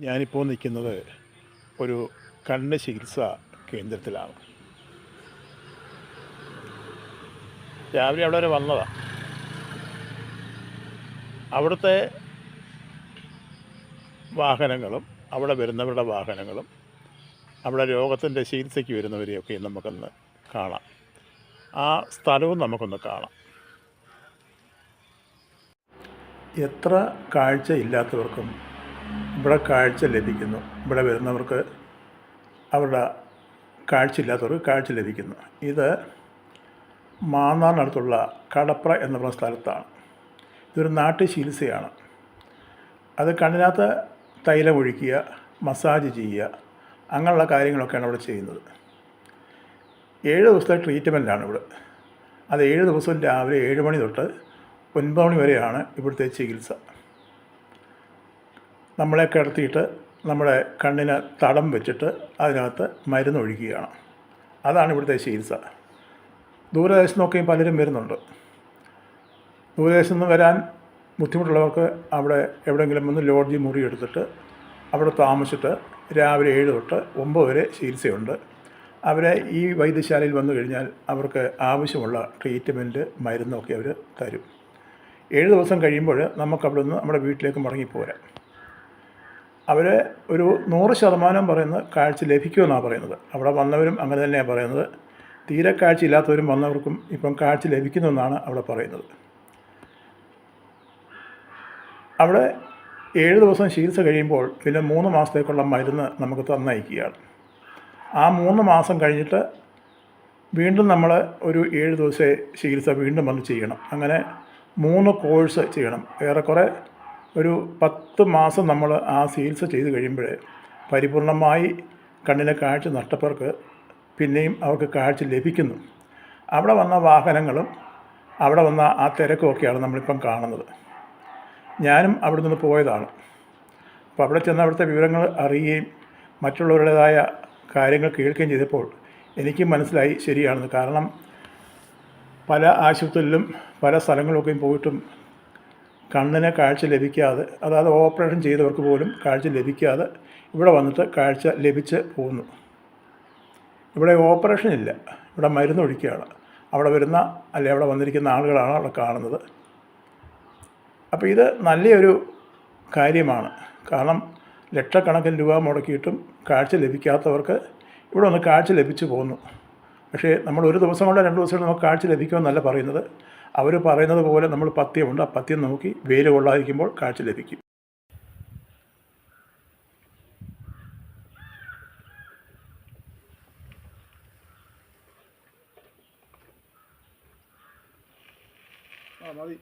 ഞാനിപ്പോൾ നിൽക്കുന്നത് ഒരു കണ്ണ് ചികിത്സാ കേന്ദ്രത്തിലാണ്. രാവിലെ അവിടെ വരെ വന്നതാണ് അവിടുത്തെ വാഹനങ്ങളും അവിടെ വരുന്നവരുടെ വാഹനങ്ങളും അവിടെ രോഗത്തിന്റെ ചികിത്സയ്ക്ക് വരുന്നവരെയൊക്കെ നമുക്കൊന്ന് കാണാം. ആ സ്ഥലവും നമുക്കൊന്ന് കാണാം. എത്ര കാഴ്ച ഇല്ലാത്തവർക്കും ഇവിടെ കാഴ്ച ലഭിക്കുന്നു. ഇവിടെ വരുന്നവർക്ക് അവരുടെ കാഴ്ചയില്ലാത്തവർക്ക് കാഴ്ച ലഭിക്കുന്നു. ഇത് മാന്നാറിനടുത്തുള്ള കടപ്ര എന്ന പറഞ്ഞ സ്ഥലത്താണ്. ഇതൊരു നാട്ടു ചികിത്സയാണ്. അത് കണ്ണിനകത്ത് തൈലം ഒഴിക്കുക മസാജ് ചെയ്യുക അങ്ങനെയുള്ള കാര്യങ്ങളൊക്കെയാണ് ഇവിടെ ചെയ്യുന്നത്. ഏഴ് ദിവസത്തെ ട്രീറ്റ്മെന്റാണ് ഇവിടെ. അത് ഏഴ് ദിവസം രാവിലെ ഏഴ് മണി തൊട്ട് ഒൻപത് മണി വരെയാണ് ഇവിടുത്തെ ചികിത്സ. നമ്മളെ കിടത്തിയിട്ട് നമ്മുടെ കണ്ണിന് തടം വെച്ചിട്ട് അതിനകത്ത് മരുന്ന് ഒഴിക്കുകയാണ് അതാണ് ഇവിടുത്തെ ചികിത്സ. ദൂരദേശത്ത് നിന്നൊക്കെയും പലരും വരുന്നുണ്ട്. ദൂരദേശത്ത് നിന്ന് വരാൻ ബുദ്ധിമുട്ടുള്ളവർക്ക് അവിടെ എവിടെയെങ്കിലും ഒന്ന് ലോഡ്ജി മുറി എടുത്തിട്ട് അവിടെ താമസിച്ചിട്ട് രാവിലെ ഏഴ് തൊട്ട് ഒമ്പത് വരെ ചികിത്സയുണ്ട്. അവരെ ഈ വൈദ്യശാലയിൽ വന്നു കഴിഞ്ഞാൽ അവർക്ക് ആവശ്യമുള്ള ട്രീറ്റ്മെന്റ് മരുന്നൊക്കെ അവർ തരും. ഏഴ് ദിവസം കഴിയുമ്പോൾ നമുക്കവിടെ നിന്ന് നമ്മുടെ വീട്ടിലേക്ക് മടങ്ങിപ്പോരാം അവർ ഒരു നൂറ് ശതമാനം പറയുന്നത് കാഴ്ച ലഭിക്കുമെന്നാണ് പറയുന്നത്. അവിടെ വന്നവരും അങ്ങനെ തന്നെയാണ് പറയുന്നത്. തീരെ കാഴ്ച ഇല്ലാത്തവരും വന്നവർക്കും ഇപ്പം കാഴ്ച ലഭിക്കുന്നെന്നാണ് അവിടെ പറയുന്നത്. അവിടെ ഏഴ് ദിവസം ചികിത്സ കഴിയുമ്പോൾ പിന്നെ മൂന്ന് മാസത്തേക്കുള്ള മരുന്ന് നമുക്ക് തന്നയക്കുകയാണ്. ആ മൂന്ന് മാസം കഴിഞ്ഞിട്ട് വീണ്ടും നമ്മൾ ഒരു ഏഴ് ദിവസത്തെ ചികിത്സ വീണ്ടും വന്ന് ചെയ്യണം. അങ്ങനെ മൂന്ന് കോഴ്സ് ചെയ്യണം. ഏറെക്കുറെ ഒരു പത്ത് മാസം നമ്മൾ ആ ചികിത്സ ചെയ്ത് കഴിയുമ്പോൾ പരിപൂർണമായി കണ്ണിലെ കാഴ്ച നഷ്ടപ്പെട്ടവർക്ക് പിന്നെയും അവർക്ക് കാഴ്ച ലഭിക്കുന്നു. അവിടെ വന്ന വാഹനങ്ങളും അവിടെ വന്ന ആ തിരക്കുമൊക്കെയാണ് നമ്മളിപ്പം കാണുന്നത്. ഞാനും അവിടെ നിന്ന് പോയതാണ്. അപ്പോൾ അവിടെ ചെന്ന് അവിടുത്തെ വിവരങ്ങൾ അറിയുകയും മറ്റുള്ളവരുടേതായ കാര്യങ്ങൾ കേൾക്കുകയും ചെയ്തപ്പോൾ എനിക്ക് മനസ്സിലായി ശരിയാണെന്ന്. കാരണം പല ആശുപത്രിയിലും പല സ്ഥലങ്ങളിലൊക്കെയും പോയിട്ടും കണ്ണിന് കാഴ്ച ലഭിക്കാതെ അതായത് ഓപ്പറേഷൻ ചെയ്തവർക്ക് പോലും കാഴ്ച ലഭിക്കാതെ ഇവിടെ വന്നിട്ട് കാഴ്ച ലഭിച്ച് പോകുന്നു ഇവിടെ ഓപ്പറേഷൻ ഇല്ല. ഇവിടെ മരുന്ന് ഒഴിക്കുകയാണ്. അവിടെ വരുന്ന അല്ലെ അവിടെ വന്നിരിക്കുന്ന ആളുകളാണ് അവിടെ കാണുന്നത്. അപ്പോൾ ഇത് നല്ലൊരു കാര്യമാണ്. കാരണം ലക്ഷക്കണക്കിന് രൂപ മുടക്കിയിട്ടും കാഴ്ച ലഭിക്കാത്തവർക്ക് ഇവിടെ ഒന്ന് കാഴ്ച ലഭിച്ചു പോകുന്നു പക്ഷേ നമ്മൾ ഒരു ദിവസം കൊണ്ട് രണ്ട് ദിവസം നമുക്ക് കാഴ്ച ലഭിക്കുമെന്നല്ല പറയുന്നത്. അവർ പറയുന്നത് പോലെ നമ്മൾ പത്യമുണ്ട്. ആ പത്യം നോക്കി വെയിൽ കൊള്ളാതിരിക്കുമ്പോൾ കാഴ്ച ലഭിക്കും. മതി.